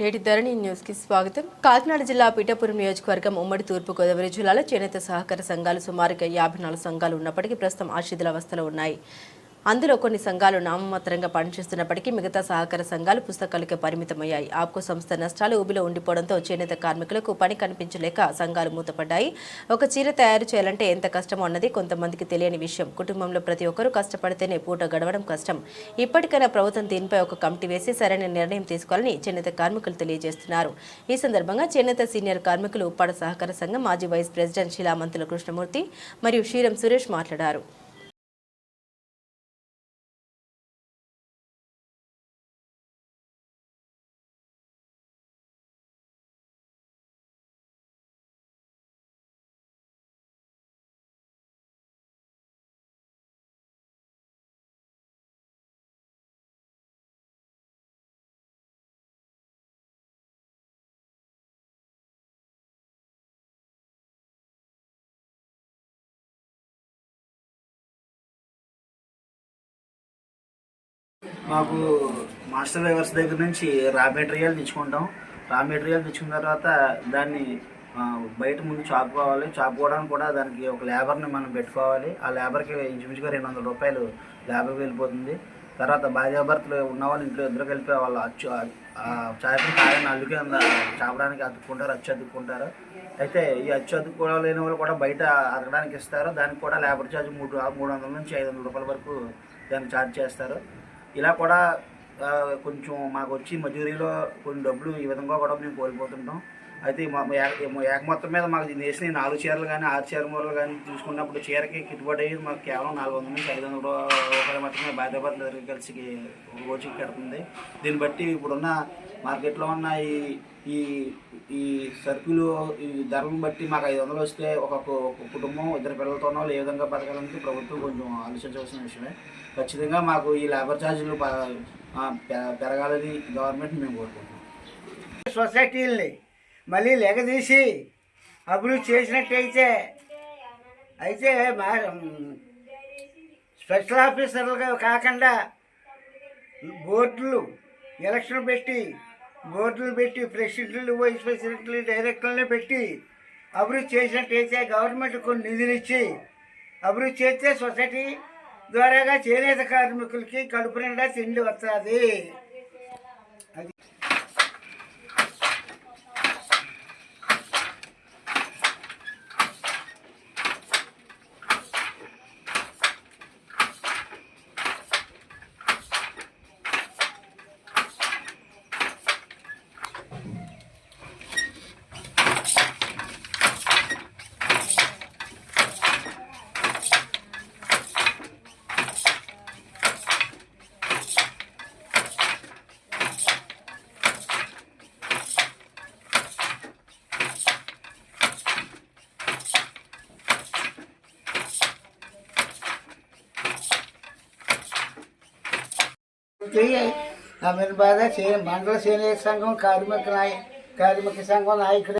నేటి ధరణి న్యూస్కి స్వాగతం. కాకినాడ జిల్లా పీఠాపురం నియోజకవర్గం ఉమ్మడి తూర్పు గోదావరి జిల్లాలో చేనేత సహకార సంఘాలు సుమారుగా యాభై నాలుగు సంఘాలు ఉన్నప్పటికీ ప్రస్తుతం ఆ అవస్థలో ఉన్నాయి. అందులో కొన్ని సంఘాలు నామమాత్రంగా పనిచేస్తున్నప్పటికీ మిగతా సహకార సంఘాలు పుస్తకాలకే పరిమితమయ్యాయి. ఆప్కో సంస్థ నష్టాలు ఊబిలో ఉండిపోవడంతో చేనేత కార్మికులకు పని కనిపించలేక సంఘాలు మూతపడ్డాయి. ఒక చీర తయారు చేయాలంటే ఎంత కష్టమో అన్నది కొంతమందికి తెలియని విషయం. కుటుంబంలో ప్రతి ఒక్కరూ కష్టపడితేనే పూట గడవడం కష్టం. ఇప్పటికైనా ప్రభుత్వం దీనిపై ఒక కమిటీ వేసి సరైన నిర్ణయం తీసుకోవాలని చేనేత కార్మికులు తెలియజేస్తున్నారు. ఈ సందర్భంగా చేనేత సీనియర్ కార్మికులు ఉప్పాడ సహకార సంఘం మాజీ వైస్ ప్రెసిడెంట్ శిలామంతుల కృష్ణమూర్తి మరియు శ్రీరం సురేష్ మాట్లాడారు. మాకు మాస్టర్ డ్రైవర్స్ దగ్గర నుంచి రా మెటీరియల్ తెచ్చుకుంటాం. రా మెటీరియల్ తెచ్చుకున్న తర్వాత దాన్ని బయట ముందు చాపుకోవాలి. చాపుకోవడానికి కూడా దానికి ఒక లేబర్ని మనం పెట్టుకోవాలి. ఆ లేబర్కి ఇంచుమించుగా రెండు వందల రూపాయలు లేబర్కి వెళ్ళిపోతుంది. తర్వాత భార్యాభర్తలు ఉన్న వాళ్ళు ఇంట్లో ఇద్దరు కలిపి వాళ్ళు అచ్చు ఆ కాయని అల్లుకే చేపడానికి చాపడానికి అతుక్కుంటారు అచ్చు అతుక్కుంటారు. అయితే ఈ అచ్చు అతుక్కోలేని వాళ్ళు కూడా బయట అతకడానికి ఇస్తారు. దానికి కూడా లేబర్ ఛార్జ్ మూడు మూడు వందల నుంచి ఐదు వందల రూపాయల వరకు దాన్ని ఛార్జ్ చేస్తారు. ఇలా కూడా కొంచెం మాకు వచ్చి మజూరీలో కొన్ని డబ్బులు ఈ విధంగా కూడా మేము కోల్పోతుంటాం. అయితే ఏకమొత్తం ఏక మొత్తం మీద మాకు వేసిన నాలుగు చీరలు కానీ ఆరు చీర మూరలు కానీ చూసుకున్నప్పుడు చీరకి గిట్టుబాటు అయ్యేది మాకు కేవలం నాలుగు వందల నుంచి ఐదు వందల రూపాయలు మాత్రమే భార్యాభర్తలు ఇద్దరు కలిసి రోజుకి కడుతుంది. దీన్ని బట్టి ఇప్పుడున్న మార్కెట్లో ఉన్న ఈ ఈ ఈ సరుకులు ఈ ధరలను బట్టి మాకు ఐదు వందలు వస్తే ఒక్కొక్క ఒక కుటుంబం ఇద్దరు పిల్లలతో ఉన్న వాళ్ళు ఏ విధంగా బతకాలంటే ప్రభుత్వం కొంచెం ఆలోచించవలసిన విషయమే. ఖచ్చితంగా మాకు ఈ లేబర్ ఛార్జీలు పె- పెరగాలని గవర్నమెంట్ మేము కోరుకుంటున్నాం. సొసైటీల్ని మళ్ళీ లెగదీసి అభివృద్ధి చేసినట్టయితే అయితే మా స్పెషల్ ఆఫీసర్లుగా కాకుండా బోర్డులు ఎలక్షన్ పెట్టి బోర్డులు పెట్టి ప్రెసిడెంట్లు వైస్ ప్రెసిడెంట్లు డైరెక్టర్లు పెట్టి అభివృద్ధి చేసినట్టయితే గవర్నమెంట్ కొన్ని నిధులు ఇచ్చి అభివృద్ధి చేస్తే సొసైటీ ద్వారాగా చేనేత కార్మికులకి కడుపు నిండా తిండి వస్తుంది అమీర్బాద్ మండల సీనియర్ సంఘం కార్మిక నాయ కార్మిక సంఘం నాయకుడు.